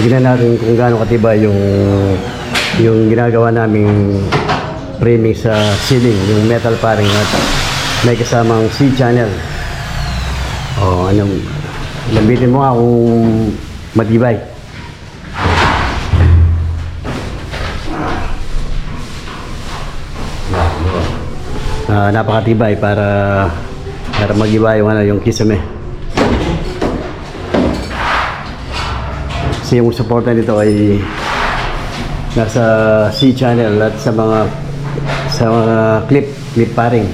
tignan natin kung gaano katibay yung yung ginagawa naming framing sa ceiling, yung metal paring at may kasamang C-channel. O, anong, lambitin mo nga kung matibay. Ah, napakatibay para para magiba yung ano yung kisame. Kasi yung suporta nito ay nasa C channel at sa mga sa mga clip clip paring.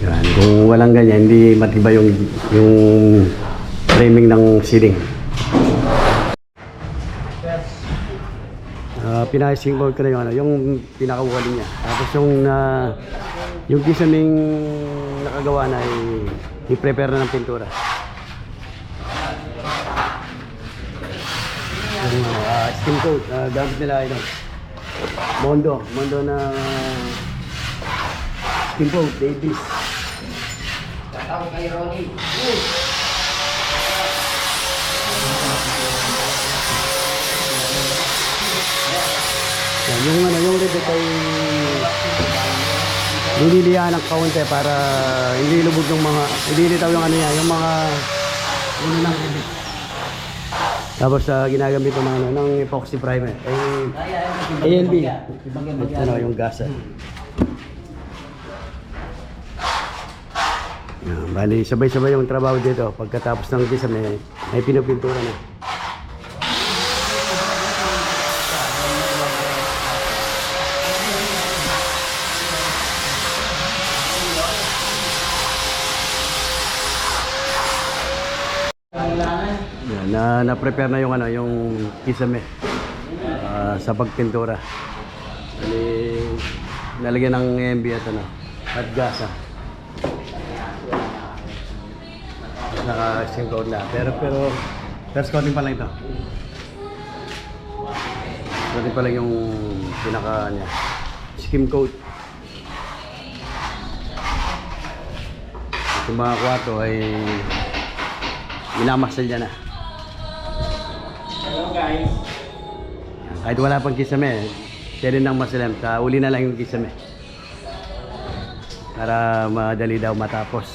Yan. Kung walang ganyan, hindi matibay yung yung framing ng ceiling. Ah, pinaka-sing board ko na yung ano, yung pinaka-wall niya. Tapos yung na yung kisaming nakagawa na ay i-prepare na ng pintura. Yung uh, skin coat, ah, gamit nila ito. Mondo, Mondo na skin coat, Davis. Tatawag kay Ronnie. Yan, yung ano, yung red ay nililihan ng kaunti para hindi lubog yung mga, hindi litaw yung ano niya, yung mga ulo ng red. Tapos uh, ginagamit ng, ano, ng epoxy primer. Eh, ALB. Ano, yung gas. eh. Yan, bali, sabay-sabay yung trabaho dito. Pagkatapos ng gisa, may, may pinupintura na. Yan, na na-prepare na yung ano, yung kisame ah, sa pagpintura. Bali, nalagyan ng MB at ano, at gasa. Naka-skin coat na. Pero, pero, first coating pa lang ito. Coating pa lang yung pinaka, niya, skim coat. Yung mga kwarto ay minamasal niya na. Guys. Kahit wala pang kisame, pwede nang masalam. Sa uli na lang yung kisame. Para madali daw matapos.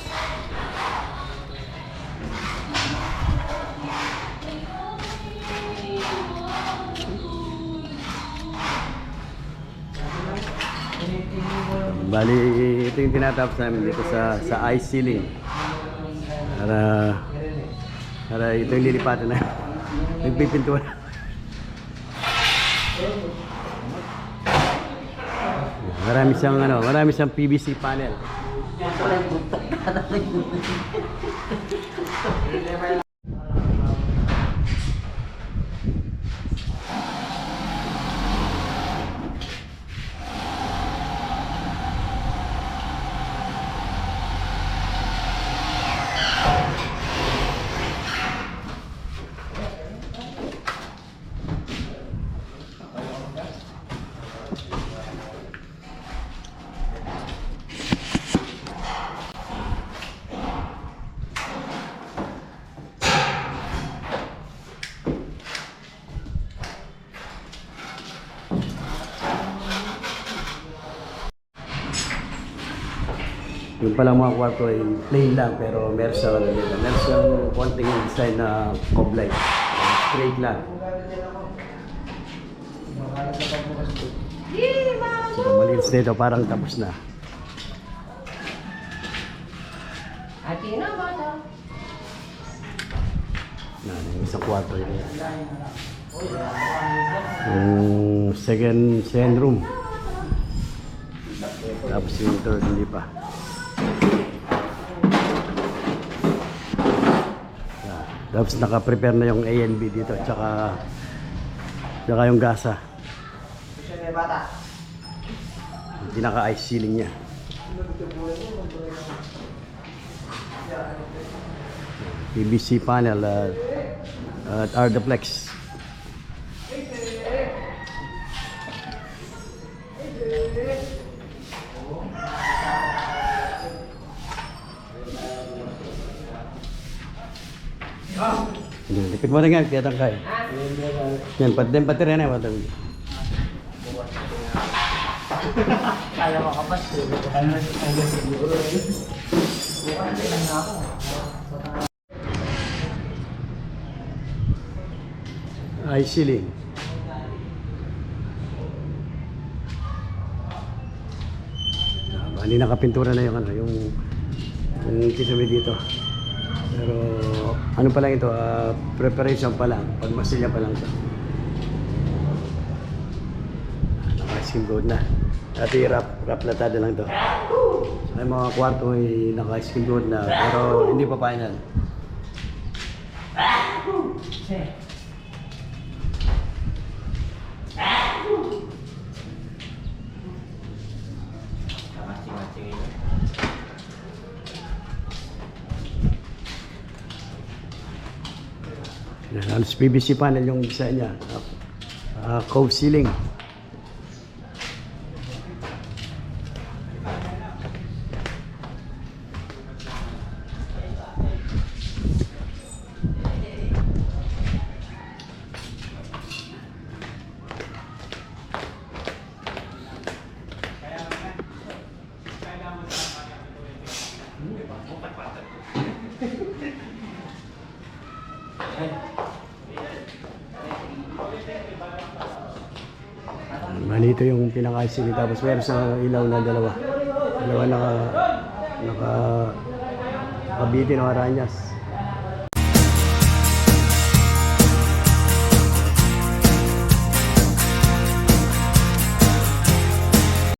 Bali, ito yung tinatapos namin dito sa sa ice ceiling. Para para ito yung lilipatan na. Nagpipintura. Marami siyang ano, marami siyang PVC panel. Yung palang mga kwarto ay plain lang pero meron siyang ano dito. Meron siyang konting design na coblay. Straight lang. So, malinis dito parang tapos na. Ate na bata. Na, yung isang kwarto yun. Yung second, second room. Tapos yung third hindi pa. Tapos naka-prepare na yung A and B dito tsaka tsaka yung gasa. Pinaka-ice ceiling niya. PVC panel at at Ardaplex. Hindi, Lipit mo rin nga, tiyatang kaya. Yan, pati din pati rin eh. Pati. Kaya mo ka ba? Ay, ceiling. Ah, Bali nakapintura na yung ano, yung yung kisame dito. Pero ano pa lang ito, ah, preparation pa lang, pagmasilya pa lang ito. Naka-skim coat na. Dati wrap, wrap latado lang to. Ay mga kwarto ay naka-skim coat na, pero hindi pa final. Yan, halos PVC panel yung isa niya. Uh, cove ceiling. Manito yung pinaka-ceiling tapos meron sa ilaw na dalawa. Dalawa naka naka nakabitin o aranyas.